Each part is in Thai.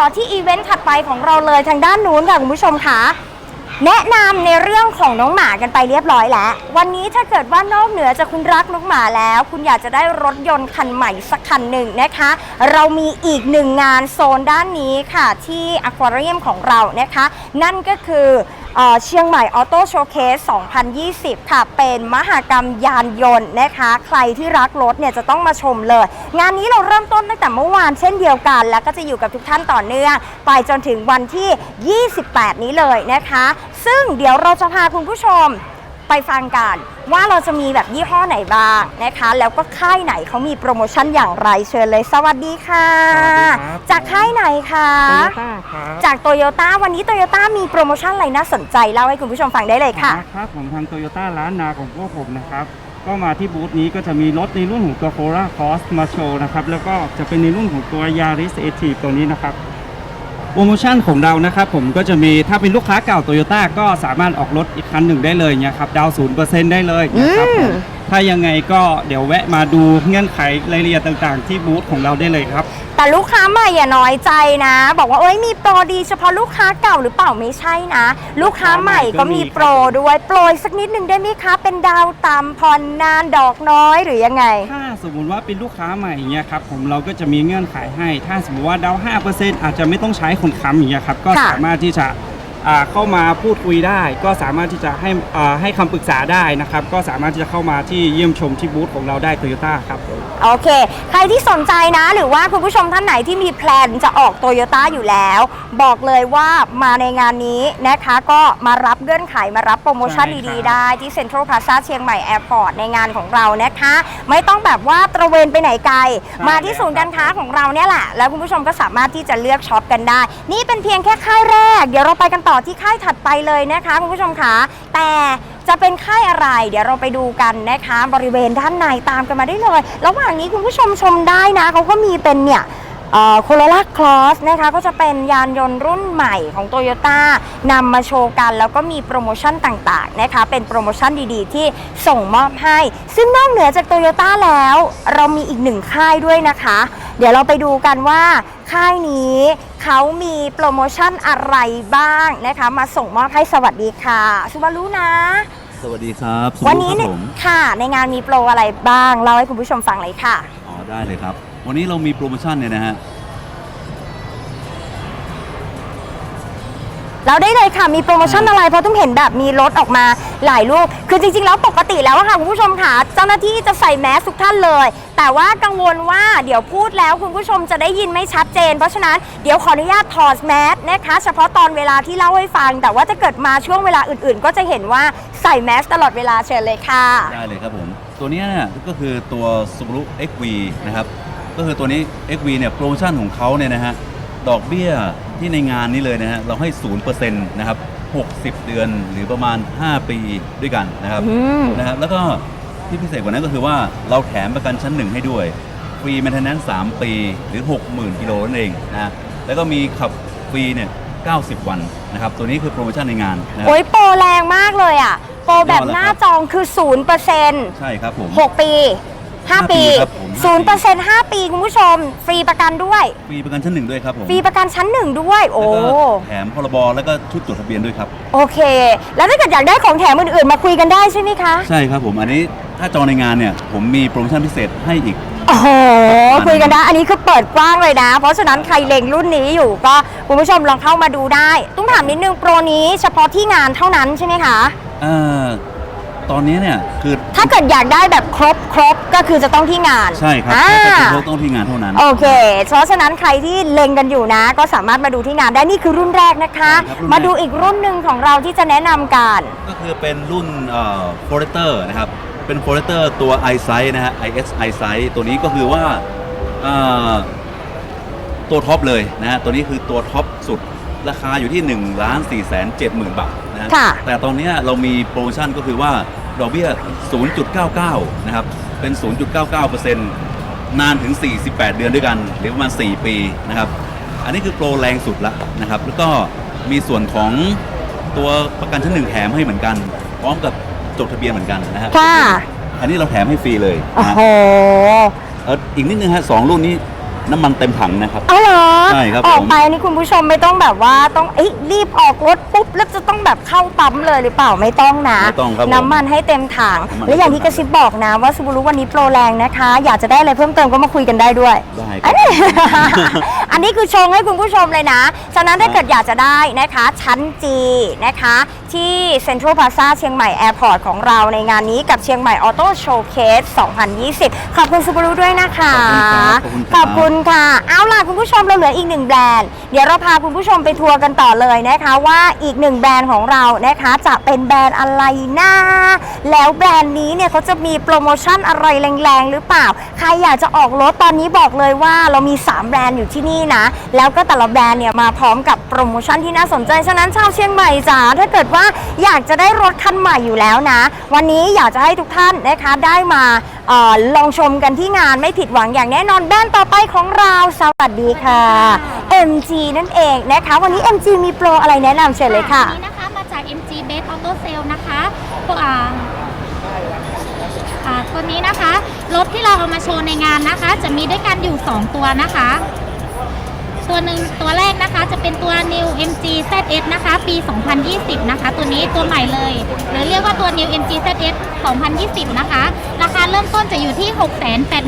ต่อที่อีเวนต์ถัดไปของเราเลยทางด้านนู้นค่ะคุณผู้ชมค่ะแนะนำในเรื่องของน้องหมากันไปเรียบร้อยแล้ว วันนี้ถ้าเกิดว่านอกเหนือจากคุณรักน้องหมาแล้ว คุณอยากจะได้รถยนต์คันใหม่สักคันหนึ่งนะคะ เรามีอีกหนึ่งงานโซนด้านนี้ค่ะที่อควาเรียมของเรานะคะ นั่นก็คือ เชียงใหม่ออโต้โชว์เคส 2020 ค่ะ เป็นมหกรรมยานยนต์นะคะ ใครที่รักรถเนี่ยจะต้องมาชมเลย งานนี้เราเริ่มต้นตั้งแต่เมื่อวานเช่นเดียวกัน แล้วก็จะอยู่กับทุกท่านต่อเนื่อง ไปจนถึงวันที่ 28 นี้เลยนะคะ ซึ่งเดี๋ยวเราจะพาคุณผู้ชม ไปฟังกันว่าเราจะมีแบบยี่ห้อไหนบ้างนะคะ แล้วก็ค่ายไหนเขามีโปรโมชั่นอย่างไรเชิญเลย สวัสดีค่ะ สวัสดีครับ จากค่ายไหนคะ โตโยต้าครับจากโตโยต้าวันนี้โตโยต้ามีโปรโมชั่นอะไรน่าสนใจเล่าให้คุณผู้ชมฟังได้เลยค่ะครับผมทางโตโยต้าร้านนาของพวกผมนะครับ ก็มาที่บูธนี้ก็จะมีรถในรุ่นของตัว Corolla Cross มาโชว์นะครับ แล้วก็จะเป็นในรุ่นของตัว Yaris a t i v ตัวนี้นะครับ โปรโมชั่นของเรานะครับผมก็จะมีถ้าเป็นลูกค้าเก่าโตโยต้าก็สามารถออกรถอีกคันหนึ่งได้เลยเนี่ยครับดาวศูนย์เปอร์เซ็นต์ได้เลยนะครับผม ถ้ายังไงก็เดี๋ยวแวะมาดูเงื่อนไขรายละเอียดต่างๆ ที่บูธของเราได้เลยครับ แต่ลูกค้าใหม่อย่าน้อยใจนะ บอกว่าเอ้ยมีโปรดีเฉพาะลูกค้าเก่าหรือเปล่าไม่ใช่นะ ลูกค้าใหม่ก็มีโปรด้วยโปรยสักนิดหนึ่งได้ไหมคะ เป็นดาวต่ำผ่อนนานดอกน้อยหรือยังไง ถ้าสมมุติว่าเป็นลูกค้าใหม่เนี่ยครับผมเราก็จะมีเงื่อนไขให้ ถ้าสมมติว่าดาว5%อาจจะไม่ต้องใช้คนค้ำอย่างเงี้ยครับก็ค่ะ สามารถที่จะอ่า เข้ามาพูดคุยได้ ก็สามารถที่จะให้อ่าให้คำปรึกษาได้นะครับ ก็สามารถที่จะเข้ามาที่เยี่ยมชมที่บูธของเราได้โตโยต้าครับผมโอเค ใครที่สนใจนะหรือว่าคุณผู้ชมท่านไหนที่มีแพลนจะออกโตโยต้าอยู่แล้ว บอกเลยว่ามาในงานนี้นะคะ ก็มารับเงื่อนไขมารับโปรโมชั่นใช่ครับดีๆ ได้ที่เซ็นทรัลพลาซาเชียงใหม่แอร์พอร์ตในงานของเรานะคะ ไม่ต้องแบบว่าตระเวนไปไหนไกล มาที่ศูนย์การค้าของเราเนี่ยแหละแล้วคุณผู้ชมก็สามารถที่จะเลือกช็อปกันได้ นี่เป็นเพียงแค่ค่ายแรก เดี๋ยวเราไปกันต่อ่อที่ค่ายถัดไปเลยนะคะคุณผู้ชมคะแต่จะเป็นค่ายอะไร เดี๋ยวเราไปดูกันนะคะ บริเวณด้านในตามกันมาได้เลย ระหว่างนี้คุณผู้ชมชมได้นะเขาก็มีเป็นเนี่ย โคโรล่าคลอสนะคะก็จะเป็นยานยนต์รุ่นใหม่ของโตโยต้านำมาโชว์กัน แล้วก็มีโปรโมชั่นต่างๆนะคะเป็นโปรโมชั่นดีๆ ที่ส่งมอบให้ ซึ่งนอกเหนือจากโตโยต้าแล้ว เรามีอีกหนึ่งค่ายด้วยนะคะ เดี๋ยวเราไปดูกันว่าค่ายนี้เขามีโปรโมชั่นอะไรบ้างนะคะ มาส่งมอบให้สวัสดีค่ะสุบารุนะ สวัสดีครับสุวันภนี้คเนี่รัยบผมค่ะ ในงานมีโปรอะไรบ้าง เล่าให้คุณผู้ชมฟังเลยค่ะ อ๋อได้เลยครับ วันนี้เรามีโปรโมชั่นเนี่ยนะฮะแล้วได้เลยค่ะ มีโปรโมชั่นอะไร เพราะตุ้มเห็นแบบมีรถออกมาหลายรูปคือจริงๆ แล้วปกติแล้วอะค่ะคุณผู้ชมค่ะ เจ้าหน้าที่จะใส่แมสทุกท่านเลย แต่ว่ากังวลว่าเดี๋ยวพูดแล้วคุณผู้ชมจะได้ยินไม่ชัดเจน เพราะฉะนั้นเดี๋ยวขออนุญาตถอดแมสนะคะ เฉพาะตอนเวลาที่เล่าให้ฟัง แต่ว่าถ้าเกิดมาช่วงเวลาอื่นๆ ก็จะเห็นว่าใส่แมสตลอดเวลาเชิญเลยค่ะ ได้เลยครับผม ตัวเนี้ยเนี่ยก็คือตัว Subaru XV นะครับ ก็คือตัวนี้ XV เนี่ยโปรโมชั่นของเขาเนี่ยนะฮะดอกเบี้ยที่ในงานนี้เลยนะฮะเราให้0%นะครับ60 เดือนหรือประมาณ 5 ปีด้วยกันนะครับอืมนะครับแล้วก็ที่พิเศษกว่านั้นก็คือว่าเราแถมประกันชั้นหนึ่งให้ด้วยฟรี maintenance 3ปีหรือ 60,000กิโลนั่นเองนะแล้วก็มีขับฟรีเนี่ย90 วันนะครับตัวนี้คือโปรโมชั่นในงานนะครับโอ้ยโปรแรงมากเลยอะ โปรแบบหน้าจองคือ 0%ใช่ครับผม 6 ปี 5 ปี ครับผม0% 5 ปีคุณผู้ชม ฟรีประกันด้วย ฟรีประกันชั้นหนึ่งด้วยครับผมฟรีประกันชั้นหนึ่งด้วย โอ้ แล้วก็แถมพรบแล้วก็ชุดจดทะเบียนด้วยครับ โอเค แล้วถ้าเกิดอยากได้ของแถมอื่นๆ มาคุยกันได้ใช่ไหมคะ ใช่ครับผมอันนี้ถ้าจองในงานเนี่ยผมมีโปรโมชั่นพิเศษให้อีก โอ้โห คุยกันได้ อันนี้คือเปิดกว้างเลยนะ เพราะฉะนั้นใครเล็งรุ่นนี้อยู่ก็คุณผู้ชมลองเข้ามาดูได้ ต้องถามนิดนึงโปรนี้เฉพาะที่งานเท่านั้นใช่ไหมคะเอ่อ ตอนนี้เนี่ยคือถ้าเกิดอยากได้แบบครบครบก็คือจะต้องที่งานใช่ครับอ่าถ้าเป็นโลกต้องที่งานเท่านั้น โอเค เพราะฉะนั้นใครที่เล็งกันอยู่นะ ก็สามารถมาดูที่งานได้นี่คือรุ่นแรกนะคะ ใช่ครับรุ่นแรก มาดูอีกรุ่นหนึ่งของเราที่จะแนะนำกัน ก็คือเป็นรุ่นเอ่อ Forester นะครับ เป็น Forester ตัว i s i z e นะฮะ IS i s i z e ตัวนี้ก็คือว่าเอ่อตัวท็อปเลยนะฮะ ตัวนี้คือตัวท็อปสุดราคาอยู่ที่1นึ่งล้านสี่แสนเจ็ดหมื่นบาทนะฮะค่ะ แต่ตอนเนี้ยเรามีโปรโมชั่นก็คือว่า ดอกเบี้ย 0.99 นะครับ เป็น 0.99%นานถึง 48 เดือนด้วยกัน หรือประมาณ 4 ปีนะครับ อันนี้คือโปรแรงสุดละนะครับ แล้วก็มีส่วนของตัวประกันชั้นหนึ่งแถมให้เหมือนกัน พร้อมกับจดทะเบียนเหมือนกันนะฮะค่ะ อันนี้เราแถมให้ฟรีเลยโอ้นะฮะโห เอ่ออีกนิดนึงฮะสองรุ่นนี้ น้ำมันเต็มถังนะครับ เอาเหรอใช่ครับออกผมไปนี่คุณผู้ชมไม่ต้องแบบว่าต้องเอ้ยรีบออกรถปุ๊บแล้วจะต้องแบบเข้าปั๊มเลยหรือเปล่าไม่ต้องนะ ไม่ต้องครับผมน้ำมันให้เต็มถังน้ำมันและอย่างที่กระซิบบอกนะว่าซูบูรุวันนี้โปรแรงนะคะ อยากจะได้อะไรเพิ่มเติมก็มาคุยกันได้ด้วยได้คอัรันบนี้ อันนี้คือชงให้คุณผู้ชมเลยนะ ฉะนั้นถ้าเกิดอยากจะได้นะคะ ชั้นจีนะคะที่เซ็นทรัลพาซาเชียงใหม่แอร์พอร์ตของเราในงานนี้กับเชียงใหม่ออโต้โชว์เคส 2020 ขอบคุณซูบารุด้วยนะคะขอบคุณครับขอบคุณค่ะ เอาล่ะคุณผู้ชมเราเหลืออีกหนึ่งแบรนด์ เดี๋ยวเราพาคุณผู้ชมไปทัวร์กันต่อเลยนะคะว่าอีกหนึ่งแบรนด์ของเรานะคะจะเป็นแบรนด์อะไรนะแล้วแบรนด์นี้เนี่ยเขาจะมีโปรโมชั่นอะไรแรงๆ หรือเปล่า ใครอยากจะออกรถตอนนี้บอกเลยว่าเรามี 3 แบรนด์อยู่ที่นี่นะ แล้วก็แต่ละแบรนด์เนี่ยมาพร้อมกับโปรโมชั่นที่น่าสนใจ ฉะนั้นชาวเชียงใหม่จ๋าถ้าเกิดว่าอยากจะได้รถคันใหม่อยู่แล้วนะ วันนี้อยากจะให้ทุกท่านนะคะได้มาออลองชมกันที่งานไม่ผิดหวังอย่างแน่นอนแบรนด์ต่อไปของเราสวัสดีค่ะ MG นั่นเองนะคะ วันนี้ MG มีโปรอะไรแนะนำเชิญเลยค่ะ นี้นะคะมาจาก MG Base Auto Sale นะคะตัวอ่าอ่าตัวนี้นะคะ รถที่เราเอามาโชว์ในงานนะคะ จะมีด้วยกันอยู่ 2 ตัวนะคะ ตัวหนึ่งตัวแรกนะคะจะเป็นตัว New MG ZS นะคะ ปี 2020 นะคะ ตัวนี้ตัวใหม่เลย หรือเรียกว่าตัว New MG ZS 2020 นะคะ ราคาเริ่มต้นจะอยู่ที่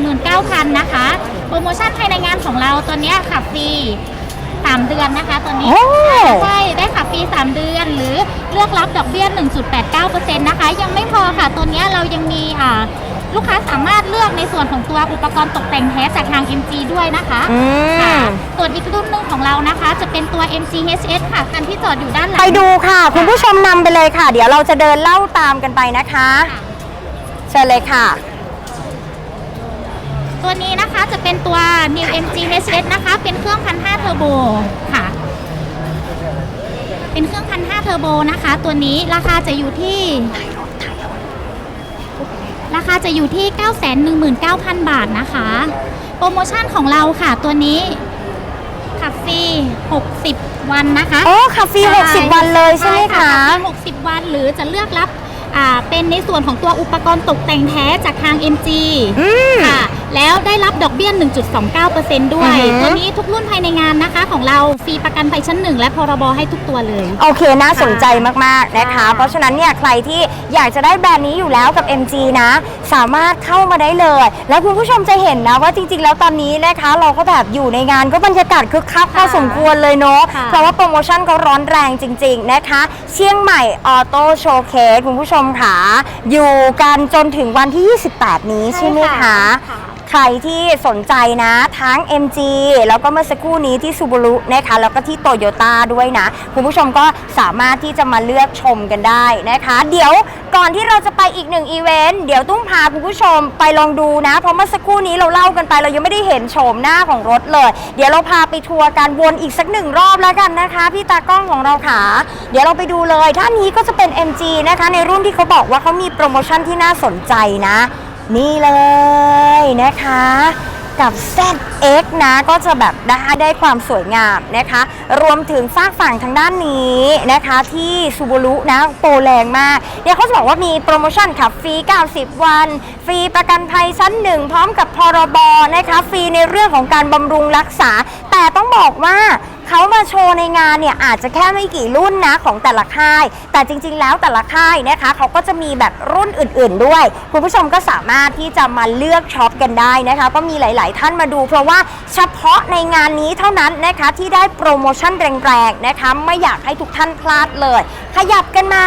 689,000 นะคะ โปรโมชั่นภายในงานของเราตัวเนี้ยขับฟรี3 เดือนนะคะตัวนี้โอ้ใช่ได้ขับฟรี3 เดือน หรือเลือกรับดอกเบี้ย 1.89%นะคะ ยังไม่พอค่ะตัวเนี้ยเรายังมีอ่า ลูกค้าสามารถเลือกในส่วนของตัวอุปกรณ์ตกแต่งแท้จากทาง MG ด้วยนะคะอืค่ะมส่วนอีกรุ่นหนึ่งของเรานะคะ จะเป็นตัว MG HS ค่ะคันที่จอดอยู่ด้านหลัง ไปดูค่ะ คุณผู้ชมนำไปเลยค่ะ เดี๋ยวเราจะเดินเล่าตามกันไปนะคะ ค่ะ เชิญเลยค่ะ ตัวนี้นะคะจะเป็นตัว New MG HS นะคะ เป็นเครื่อง1,500เทอร์โบค่ะ เป็นเครื่อง1,500เทอร์โบนะคะ ตัวนี้ราคาจะอยู่ที่ ราคาจะอยู่ที่ 919,000 บาทนะคะ โปรโมชั่นของเราค่ะตัวนี้ขับฟรี 60 วันนะคะโอ้คาฟรี60 วันเลยใช่ไหมคะใช่ขับฟรี60 วันหรือจะเลือกรับอ่าเป็นในส่วนของตัวอุปกรณ์ตกแต่งแท้จากทาง MG อืมค่ะแล้วได้ รับดอกเบี้ย 1.29%ด้วย อือหือตัวนี้ทุกรุ่นภายในงานนะคะ ของเราฟรีประกันภัยชั้นหนึ่งและพรบให้ทุกตัวเลย โอเค น่าสนใจมาก ๆ นะคะ ค่ะ เพราะฉะนั้นเนี่ยใครที่อยากจะได้แบรนด์นี้อยู่แล้วกับ MG นะ สามารถเข้ามาได้เลย แล้วคุณผู้ชมจะเห็นนะว่าจริง ๆ แล้วตอนนี้นะคะ เราก็แบบอยู่ในงานก็บรรยากาศคึกคักพอสมควรเลยเนาะ ค่ะ เพราะว่าโปรโมชั่นเขาร้อนแรงจริง ๆ นะคะ เชียงใหม่ออโต้โชว์เคสคุณผู้ชมค่ะ อยู่กันจนถึงวันที่ 28 นี้ใช่ไหมคะใค ใครที่สนใจนะ ทั้ง MG แล้วก็เมื่อสักครู่นี้ที่ซูบ r u นะคะแล้วก็ที่โตโยต้าด้วยนะ คุณผู้ชมก็สามารถที่จะมาเลือกชมกันได้นะคะ เดี๋ยวก่อนที่เราจะไปอีกหนึ่งอีเวนต์เดี๋ยวตุ้มพาคุณผู้ชมไปลองดูนะ เพราะเมื่อสักครู่นี้เราเล่ากันไปเรายังไม่ได้เห็นโฉมหน้าของรถเลย เดี๋ยวเราพาไปทัวร์การวนอีกสักหนึ่งรอบแล้วกันนะคะพี่ตากล้องของเราค่ะเดี๋ยวเราไปดูเลยท่านนี้ก็จะเป็น MG นะคะในรุ่นที่เขาบอกว่าเขามีโปรโมชั่นที่น่าสนใจนะ นี่เลยนะคะ กับ ZX นะก็จะแบบได้ได้ความสวยงามนะคะ รวมถึงฝากฝั่งทางด้านนี้นะคะ ที่ซูบูรุนะโปรแรงมากเนี่ยเขาจะบอกว่ามีโปรโมชั่นขับฟรี 90 วัน ฟรีประกันภัยชั้นหนึ่งพร้อมกับพรบนะคะ ฟรีในเรื่องของการบำรุงรักษา แต่ต้องบอกว่า เขามาโชว์ในงานเนี่ยอาจจะแค่ไม่กี่รุ่นนะของแต่ละค่าย แต่จริง ๆ แล้วแต่ละค่ายนะคะเขาก็จะมีแบบรุ่นอื่น ๆ ด้วย คุณผู้ชมก็สามารถที่จะมาเลือกช็อปกันได้นะคะ ก็มีหลาย ๆ ท่านมาดู เพราะว่าเฉพาะในงานนี้เท่านั้นนะคะที่ได้โปรโมชั่นแรงๆนะคะไม่อยากให้ทุกท่านพลาดเลย ขยับกันมา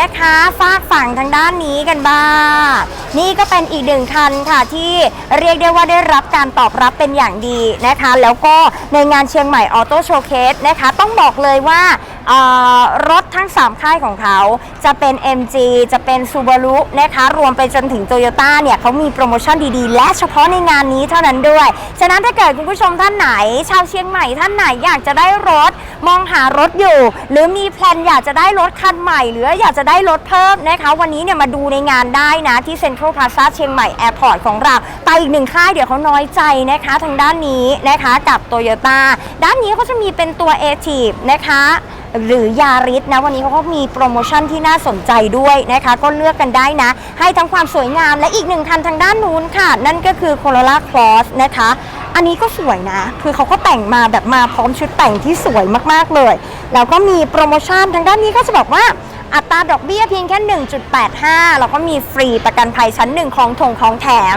นะคะฝากฝั่งทางด้านนี้กันบ้างนี่ก็เป็นอีกหนึ่งคันค่ะที่เรียกได้ว่าได้รับการตอบรับเป็นอย่างดีนะคะ แล้วก็ในงานเชียงใหม่ออโต้โชว์เคสนะคะต้องบอกเลยว่ารถทั้ง 3 ค่ายของเขาจะเป็น MG จะเป็น Subaru นะคะรวมไปจนถึง Toyota เนี่ยเขามีโปรโมชั่นดีๆ และเฉพาะในงานนี้เท่านั้นด้วย ฉะนั้นถ้าเกิดคุณผู้ชมท่านไหน ชาวเชียงใหม่ท่านไหนอยากจะได้รถ มองหารถอยู่ หรือมีแพลนอยากจะได้รถคันใหม่ หรืออยากจะได้รถเพิ่มนะคะวันนี้เนี่ยมาดูในงานได้นะ ที่เซ็นทรัลพลาซ่าเชียงใหม่แอร์พอร์ตของเรา ไปอีกหนึ่งค่ายเดี๋ยวเขาน้อยใจนะคะทางด้านนี้นะคะกับโตโยต้าด้านนี้เขาจะมีเป็นตัว a t i v นะคะหรือยาริสนะวันนี้เขาก็มีโปรโมชั่นที่น่าสนใจด้วยนะคะ ก็เลือกกันได้นะ ให้ทั้งความสวยงามและอีกหนึ่งคันทางด้านนู้นค่ะ นั่นก็คือ Corolla Cross นะคะ อันนี้ก็สวยนะ คือเขาก็แต่งมาแบบมาพร้อมชุดแต่งที่สวยมากๆเลย แล้วก็มีโปรโมชั่นทางด้านนี้ก็จะบอกว่า อัตราดอกเบี้ยเพียงแค่ 1.85 แล้วก็มีฟรีประกันภัยชั้นหนึ่งของถงของแถม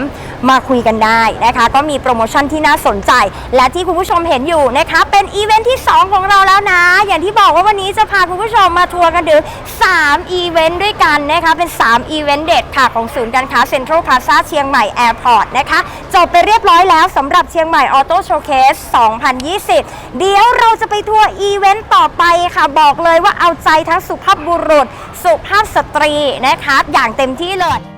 มาคุยกันได้นะคะ ก็มีโปรโมชั่นที่น่าสนใจ และที่คุณผู้ชมเห็นอยู่นะคะ เป็นอีเวนท์ที่ 2 ของเราแล้วนะ อย่างที่บอกว่าวันนี้จะพาคุณผู้ชมมาทัวร์กันถึง3อีเวนต์ด้วยกันนะคะ เป็น 3 อีเวนต์เด็ดค่ะ ของศูนย์การค้าเซ็นทรัลพลาซาเชียงใหม่แอร์พอร์ตนะคะ จบไปเรียบร้อยแล้วสำหรับเชียงใหม่ออโต้โชว์เคส 2020 เดี๋ยวเราจะไปทัวร์อีเวนต์ต่อไปค่ะ บอกเลยว่าเอาใจทั้งสุภาพบุรุษสุภาพสตรีนะคะ อย่างเต็มที่เลย